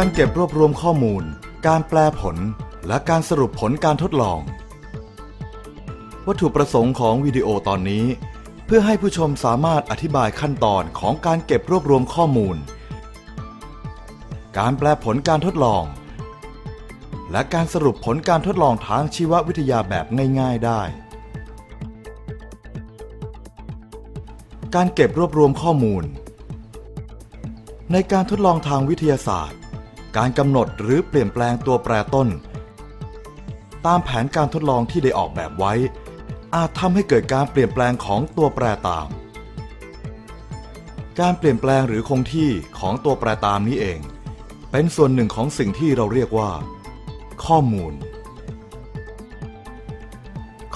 การเก็บรวบรวมข้อมูล การแปลผล และการสรุปผลการทดลอง วัตถุประสงค์ของวิดีโอตอนนี้ เพื่อให้ผู้ชมสามารถอธิบายขั้นตอนของการเก็บรวบรวมข้อมูล การแปลผลการทดลอง และการสรุปผลการทดลองทางชีววิทยาแบบง่าย ๆ ได้การเก็บรวบรวมข้อมูล ในการทดลองทางวิทยาศาสตร์ การกำหนดหรือเปลี่ยนแปลงตัวแปรต้น ตามแผนการทดลองที่ได้ออกแบบไว้ อาจทำให้เกิดการเปลี่ยนแปลงของตัวแปรตาม การเปลี่ยนแปลงหรือคงที่ของตัวแปรตามนี้เอง เป็นส่วนหนึ่งของสิ่งที่เราเรียกว่า ข้อมูล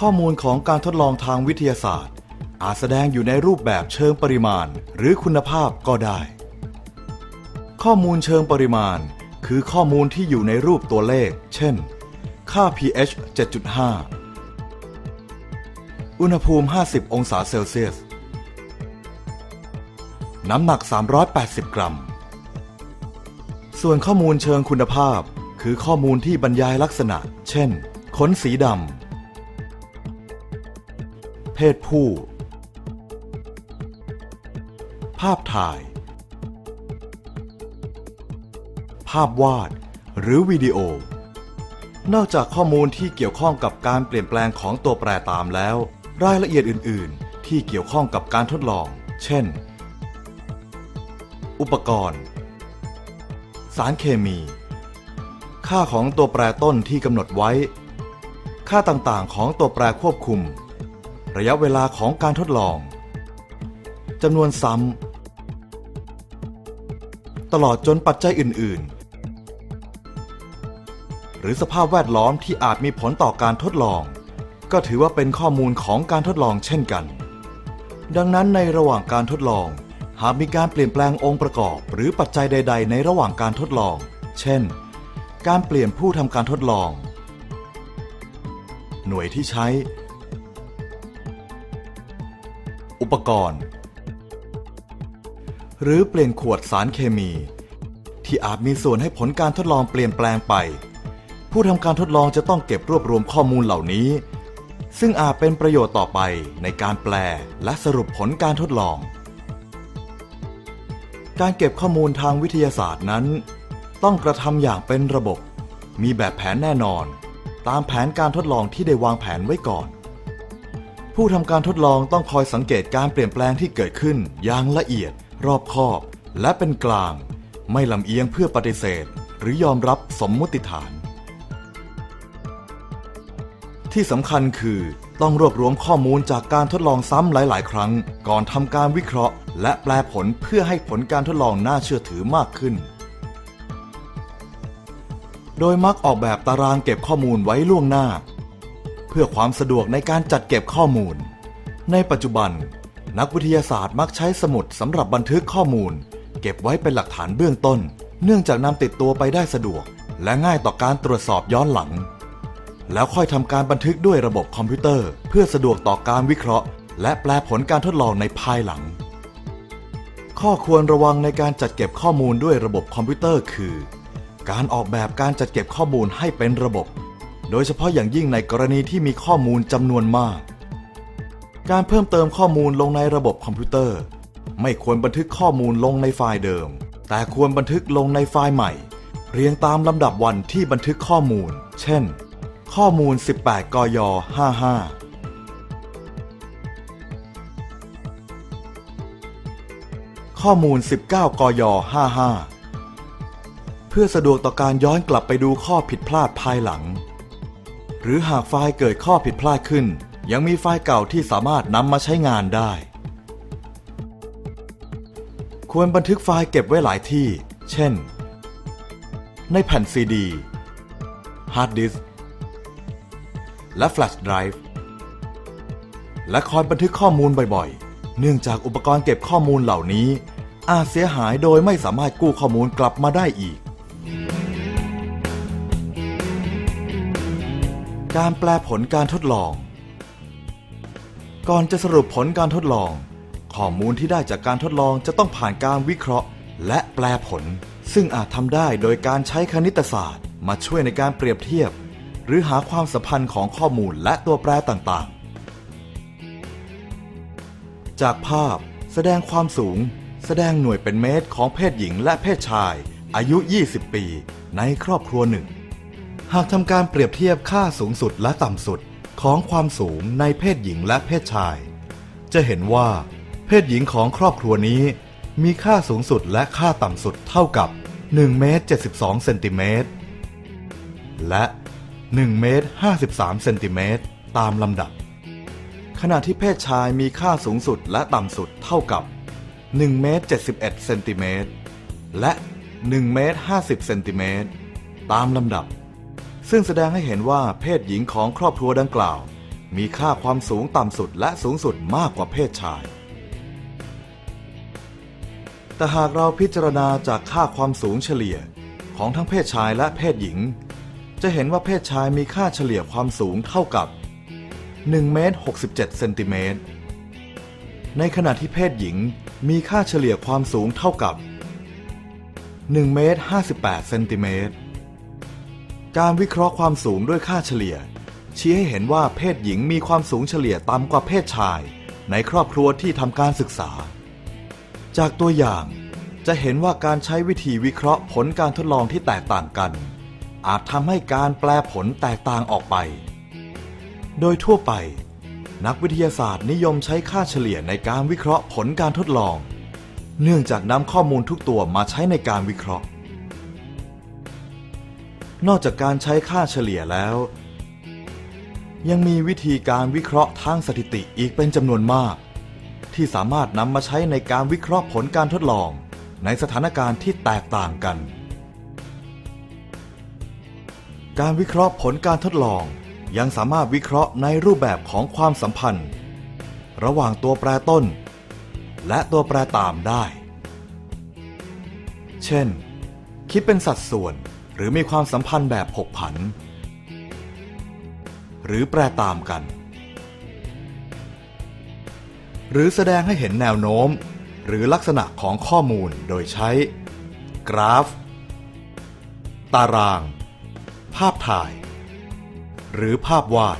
ข้อมูลของการทดลองทางวิทยาศาสตร์ อาจแสดงอยู่ในรูปแบบเชิงปริมาณ หรือคุณภาพก็ได้ข้อมูลเชิงปริมาณ คือข้อมูลที่อยู่ในรูปตัวเลข เช่น ค่า pH 7.5 อุณหภูมิ 50 องศาเซลเซียส น้ำหนัก 380 กรัม ส่วนข้อมูลเชิงคุณภาพ คือข้อมูลที่บรรยายลักษณะ เช่น ขนสีดำ เพศผู้ ภาพถ่าย ภาพวาด หรือวิดีโอ นอกจากข้อมูลที่เกี่ยวข้องกับการเปลี่ยนแปลงของตัวแปรตามแล้ว รายละเอียดอื่น ๆ ที่เกี่ยวข้องกับการทดลอง เช่น อุปกรณ์ สารเคมี ค่าของตัวแปรต้นที่กำหนดไว้ ค่าต่างๆ ของตัวแปรควบคุม ระยะเวลาของการทดลองจำนวนซ้ำตลอดจนปัจจัยอื่นๆ หรือสภาพแวดล้อมที่อาจมีผลต่อการทดลอง ก็ถือว่าเป็นข้อมูลของการทดลองเช่นกัน ดังนั้นในระหว่างการทดลอง หากมีการเปลี่ยนแปลงองค์ประกอบ หรือปัจจัยใด ๆ ในระหว่างการทดลอง เช่น การเปลี่ยนผู้ทำการทดลอง หน่วยที่ใช้ อุปกรณ์ หรือเปลี่ยนขวดสารเคมีที่อาจมีส่วนให้ผลการทดลองเปลี่ยนแปลงไป ผู้ทำการทดลองจะต้องเก็บรวบรวมข้อมูลเหล่านี้ ซึ่งอาจเป็นประโยชน์ต่อไปในการแปลและสรุปผลการทดลอง การเก็บข้อมูลทางวิทยาศาสตร์นั้น ต้องกระทำอย่างเป็นระบบ มีแบบแผนแน่นอน ตามแผนการทดลองที่ได้วางแผนไว้ก่อน ผู้ทำการทดลองต้องคอยสังเกตการเปลี่ยนแปลงที่เกิดขึ้นอย่างละเอียด รอบคอบ และเป็นกลาง ไม่ลำเอียงเพื่อปฏิเสธ หรือยอมรับสมมุติฐาน ที่สำคัญคือ ต้องรวบรวมข้อมูลจากการทดลองซ้ำหลาย ๆ ครั้ง ก่อนทำการวิเคราะห์ และแปลผลเพื่อให้ผลการทดลองน่าเชื่อถือมากขึ้น โดยมักออกแบบตารางเก็บข้อมูลไว้ล่วงหน้า เพื่อความสะดวกในการจัดเก็บข้อมูล ในปัจจุบัน นักวิทยาศาสตร์มักใช้สมุดสำหรับบันทึกข้อมูล เก็บไว้เป็นหลักฐานเบื้องต้น เนื่องจากนำติดตัวไปได้สะดวก และง่ายต่อการตรวจสอบย้อนหลัง แล้วค่อยทำการบันทึกด้วยระบบคอมพิวเตอร์ เพื่อสะดวกต่อการวิเคราะห์ และแปลผลการทดลองในภายหลัง ข้อควรระวังในการจัดเก็บข้อมูลด้วยระบบคอมพิวเตอร์ คือ การออกแบบการจัดเก็บข้อมูลให้เป็นระบบ โดยเฉพาะอย่างยิ่งในกรณีที่มีข้อมูลจำนวนมาก การเพิ่มเติมข้อมูลลงในระบบคอมพิวเตอร์ ไม่ควรบันทึกข้อมูลลงในไฟล์เดิม แต่ควรบันทึกลงในไฟล์ใหม่ เรียงตามลำดับวันที่บันทึกข้อมูล เช่น ข้อมูล 18 กย 55ข้อมูล 19 กย 55 เพื่อสะดวกต่อการย้อนกลับไปดูข้อผิดพลาดภายหลัง หรือหากไฟล์เกิดข้อผิดพลาดขึ้น ยังมีไฟล์เก่าที่สามารถนำมาใช้งานได้ ควรบันทึกไฟล์เก็บไว้หลายที่ เช่น ในแผ่นซีดี ฮาร์ดดิสก์ และแฟลชไดรฟ์และคอยบันทึกข้อมูลบ่อยๆ เนื่องจากอุปกรณ์เก็บข้อมูลเหล่านี้ อาจเสียหายโดยไม่สามารถกู้ข้อมูลกลับมาได้อีก การแปลผลการทดลอง ก่อนจะสรุปผลการทดลอง ข้อมูลที่ได้จากการทดลองจะต้องผ่านการวิเคราะห์ และแปลผล ซึ่งอาจทำได้โดยการใช้คณิตศาสตร์ มาช่วยในการเปรียบเทียบ หรือหาความสัมพันธ์ของข้อมูลและตัวแปรต่างๆ จากภาพแสดงความสูง แสดงหน่วยเป็นเมตรของเพศหญิงและเพศชาย อายุ 20 ปี ในครอบครัวหนึ่ง หากทำการเปรียบเทียบค่าสูงสุดและต่ำสุดของความสูงในเพศหญิงและเพศชาย จะเห็นว่า เพศหญิงของครอบครัวนี้ มีค่าสูงสุดและค่าต่ำสุดเท่ากับ1เมตร72เซนติเมตรและ 1เมตร53เซนติเมตรตามลำดับ ขณะที่เพศชายมีค่าสูงสุดและต่ำสุดเท่ากับ1เมตร71เซนติเมตรและ1เมตร50เซนติเมตรตามลำดับ ซึ่งแสดงให้เห็นว่าเพศหญิงของครอบครัวดังกล่าว มีค่าความสูงต่ำสุดและสูงสุดมากกว่าเพศชาย แต่หากเราพิจารณาจากค่าความสูงเฉลี่ยของทั้งเพศชายและเพศหญิง จะเห็นว่าเพศชายมีค่าเฉลี่ยความสูงเท่ากับ1เมตร67เซนติเมตร ในขณะที่เพศหญิงมีค่าเฉลี่ยความสูงเท่ากับ1เมตร58เซนติเมตร การวิเคราะห์ความสูงด้วยค่าเฉลี่ย ชี้ให้เห็นว่าเพศหญิงมีความสูงเฉลี่ยต่ำกว่าเพศชาย ในครอบครัวที่ทำการศึกษา จากตัวอย่างจะเห็นว่าการใช้วิธีวิเคราะห์ผลการทดลองที่แตกต่างกัน อาจทำให้การแปลผลแตกต่างออกไป โดยทั่วไป นักวิทยาศาสตร์นิยมใช้ค่าเฉลี่ยในการวิเคราะห์ผลการทดลอง เนื่องจากนำข้อมูลทุกตัวมาใช้ในการวิเคราะห์ นอกจากการใช้ค่าเฉลี่ยแล้ว ยังมีวิธีการวิเคราะห์ทางสถิติอีกเป็นจำนวนมาก ที่สามารถนำมาใช้ในการวิเคราะห์ผลการทดลอง ในสถานการณ์ที่แตกต่างกัน การวิเคราะห์ผลการทดลอง ยังสามารถวิเคราะห์ในรูปแบบของความสัมพันธ์ ระหว่างตัวแปรต้น และตัวแปรตามได้ เช่น คิดเป็นสัดส่วนหรือมีความสัมพันธ์แบบผกผัน หรือแปรตามกัน หรือแสดงให้เห็นแนวโน้ม หรือลักษณะของข้อมูลโดยใช้ กราฟ ตาราง ภาพถ่าย หรือภาพวาด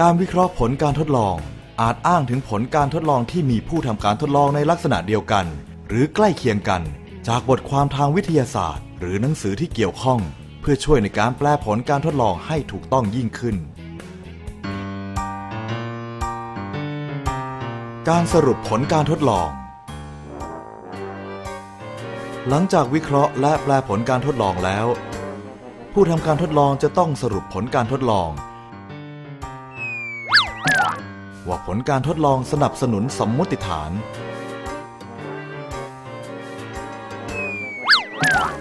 การวิเคราะห์ผลการทดลอง อาจอ้างถึงผลการทดลองที่มีผู้ทำการทดลองในลักษณะเดียวกัน หรือใกล้เคียงกัน จากบทความทางวิทยาศาสตร์ หรือหนังสือที่เกี่ยวข้อง เพื่อช่วยในการแปลผลการทดลองให้ถูกต้องยิ่งขึ้น การสรุปผลการทดลองหลังจากวิเคราะห์และแปลผลการทดลองแล้ว ผู้ทำการทดลองจะต้องสรุปผลการทดลอง ว่าผลการทดลองสนับสนุนสมมติฐาน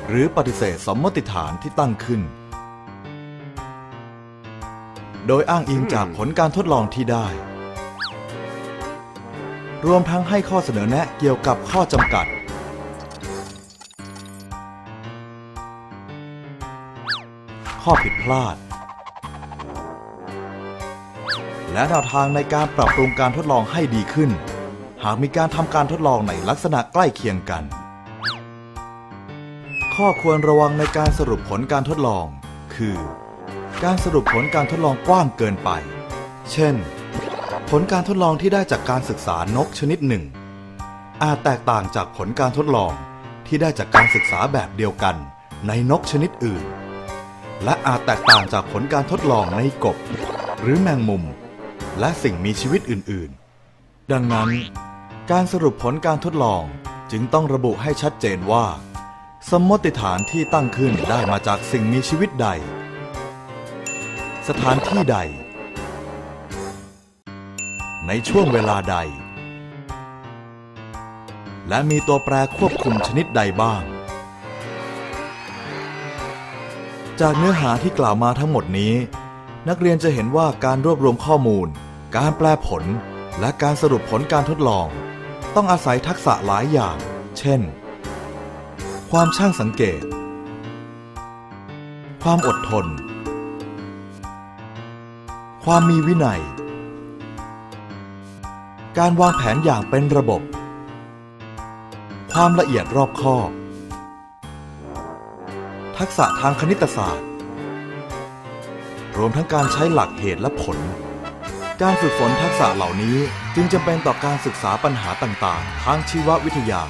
หรือปฏิเสธสมมติฐานที่ตั้งขึ้น โดยอ้างอิงจากผลการทดลองที่ได้ รวมทั้งให้ข้อเสนอแนะเกี่ยวกับข้อจำกัด ข้อผิดพลาด และแนวทางในการปรับปรุงการทดลองให้ดีขึ้น หากมีการทำการทดลองในลักษณะใกล้เคียงกัน ข้อควรระวังในการสรุปผลการทดลอง คือ การสรุปผลการทดลองกว้างเกินไป เช่น ผลการทดลองที่ได้จากการศึกษานกชนิดหนึ่ง อาจแตกต่างจากผลการทดลองที่ได้จากการศึกษาแบบเดียวกันในนกชนิดอื่น และอาจแตกต่างจากผลการทดลองในกบ หรือแมงมุม และสิ่งมีชีวิตอื่นๆ ดังนั้น การสรุปผลการทดลองจึงต้องระบุให้ชัดเจนว่า สมมติฐานที่ตั้งขึ้นได้มาจากสิ่งมีชีวิตใด สถานที่ใด ในช่วงเวลาใด และมีตัวแปรควบคุมชนิดใดบ้าง จากเนื้อหาที่กล่าวมาทั้งหมดนี้ นักเรียนจะเห็นว่าการรวบรวมข้อมูล การแปลผล และการสรุปผลการทดลอง ต้องอาศัยทักษะหลายอย่าง เช่น ความช่างสังเกต ความอดทน ความมีวินัย การวางแผนอย่างเป็นระบบ ความละเอียดรอบคอบ ทักษะทางคณิตศาสตร์ รวมทั้งการใช้หลักเหตุและผล การฝึกฝนทักษะเหล่านี้จึงจำเป็นต่อการศึกษาปัญหาต่างๆ ทางชีววิทยา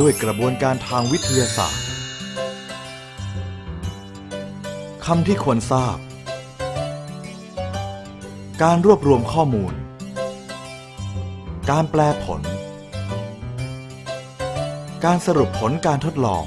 ด้วยกระบวนการทางวิทยาศาสตร์คำที่ควรทราบ การรวบรวมข้อมูล การแปลผล การสรุปผลการทดลอง